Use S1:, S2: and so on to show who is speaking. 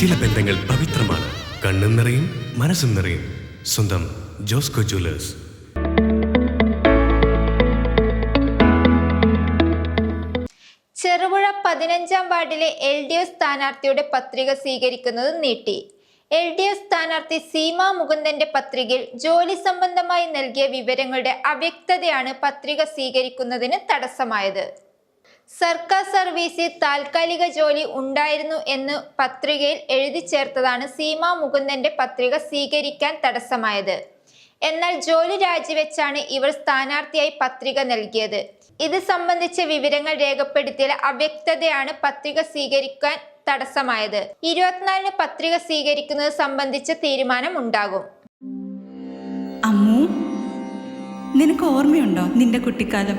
S1: ചില ബന്ധങ്ങൾ പവിത്രമാണ്. കണ്ണും നിറയും മനസ്സും നിറയും. സ്വന്തം ജോസ്കോ ജ്വല്ലേഴ്സ്.
S2: ചെറുപുഴ പതിനഞ്ചാം വാർഡിലെ എൽ ഡി എഫ് സ്ഥാനാർത്ഥിയുടെ പത്രിക സ്വീകരിക്കുന്നത് നീട്ടി. എൽ ഡി എഫ് സ്ഥാനാർത്ഥി സീമ മുകുന്ദന്റെ പത്രികയിൽ ജോലി സംബന്ധമായി നൽകിയ വിവരങ്ങളുടെ അവ്യക്തതയാണ് പത്രിക സ്വീകരിക്കുന്നതിന് തടസ്സമായത്. സർക്കാർ സർവീസിൽ താൽക്കാലിക ജോലി ഉണ്ടായിരുന്നു എന്ന് പത്രികയിൽ എഴുതി ചേർത്തതാണ് സീമ മുകുന്ദന്റെ പത്രിക സ്വീകരിക്കാൻ തടസ്സമായത്. എന്നാൽ ജോലി രാജിവെച്ചാണ് ഇവർ സ്ഥാനാർത്ഥിയായി പത്രിക നൽകിയത്. ഇത് സംബന്ധിച്ച വിവരങ്ങൾ രേഖപ്പെടുത്തിയ അവ്യക്തതയാണ് പത്രിക സ്വീകരിക്കാൻ തടസ്സമായത്. ഇരുപത്തിനാലിന് പത്രിക സ്വീകരിക്കുന്നത് സംബന്ധിച്ച തീരുമാനം ഉണ്ടാകും.
S3: അമ്മു നിനക്ക് ഓർമ്മയുണ്ടോ നിന്റെ കുട്ടിക്കാലം?